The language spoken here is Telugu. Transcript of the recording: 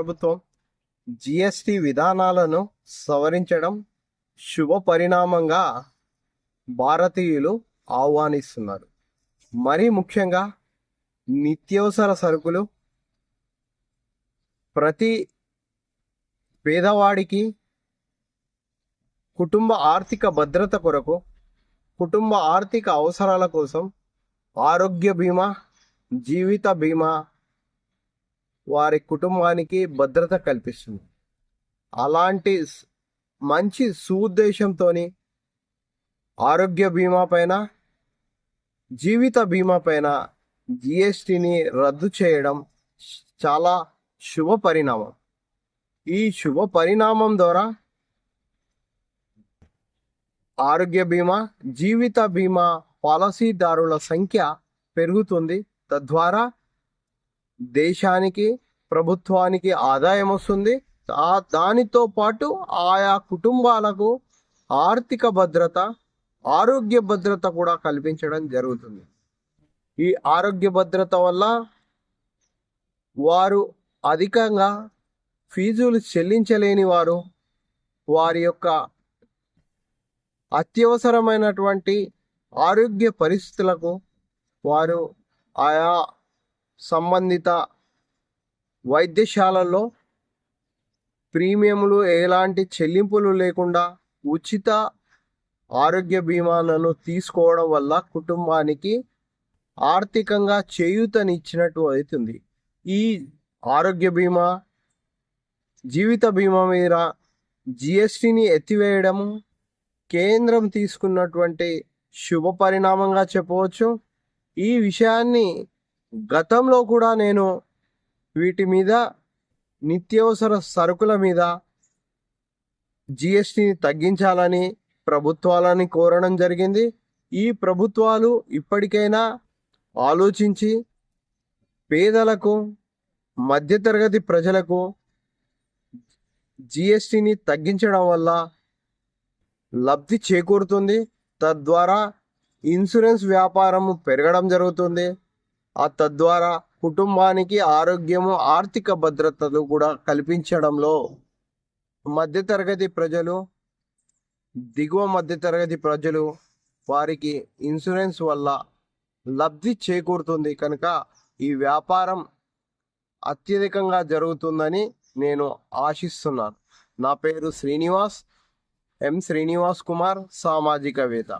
ప్రభుత్వం జిఎస్టి విధానాలను సవరించడం శుభ పరిణామంగా భారతీయులు ఆహ్వానిస్తున్నారు. మరీ ముఖ్యంగా నిత్యావసర సరుకులు ప్రతి పేదవాడికి కుటుంబ ఆర్థిక భద్రత కొరకు కుటుంబ ఆర్థిక అవసరాల కోసం ఆరోగ్య బీమా జీవిత బీమా వారి కుటుంబానికి భద్రత కల్పిస్తుంది. అలాంటి మంచి సుద్దేశంతో ఆరోగ్య బీమా పైన జీవిత బీమా పైన జిఎస్టిని రద్దు చేయడం చాలా శుభ పరిణామం. ఈ శుభ పరిణామం ద్వారా ఆరోగ్య బీమా జీవిత బీమా పాలసీదారుల సంఖ్య పెరుగుతుంది. తద్వారా దేశానికి ప్రభుత్వానికి ఆదాయం వస్తుంది. ఆ దానితో పాటు ఆయా కుటుంబాలకు ఆర్థిక భద్రత ఆరోగ్య భద్రత కూడా కల్పించడం జరుగుతుంది. ఈ ఆరోగ్య భద్రత వల్ల వారు అధికంగా ఫీజులు చెల్లించలేని వారు వారి యొక్క అత్యవసరమైనటువంటి ఆరోగ్య పరిస్థితులకు వారు ఆయా సంబంధిత వైద్యశాలల్లో ప్రీమియంలు ఎలాంటి చెల్లింపులు లేకుండా ఉచిత ఆరోగ్య బీమాలను తీసుకోవడం వల్ల కుటుంబానికి ఆర్థికంగా చేయూతనిచ్చినట్టు అవుతుంది. ఈ ఆరోగ్య బీమా జీవిత బీమా మీద జిఎస్టిని ఎత్తివేయడము కేంద్రం తీసుకున్నటువంటి శుభ పరిణామంగా చెప్పవచ్చు. ఈ విషయాన్ని గతంలో కూడా నేను వీటి మీద నిత్యావసర సరుకుల మీద జిఎస్టిని తగ్గించాలని ప్రభుత్వాలని కోరడం జరిగింది. ఈ ప్రభుత్వాలు ఇప్పటికైనా ఆలోచించి పేదలకు మధ్యతరగతి ప్రజలకు జిఎస్టిని తగ్గించడం వల్ల లబ్ధి చేకూరుతుంది. తద్వారా ఇన్సూరెన్స్ వ్యాపారం పెరగడం జరుగుతుంది. ఆ తద్వారా కుటుంబానికి ఆరోగ్యము ఆర్థిక భద్రతలు కూడా కల్పించడంలో మధ్యతరగతి ప్రజలు దిగువ మధ్యతరగతి ప్రజలు వారికి ఇన్సూరెన్స్ వల్ల లబ్ధి చేకూరుతుంది. కనుక ఈ వ్యాపారం అత్యధికంగా జరుగుతుందని నేను ఆశిస్తున్నాను. నా పేరు శ్రీనివాస్ ఎం శ్రీనివాస్ కుమార్ సామాజికవేత్త.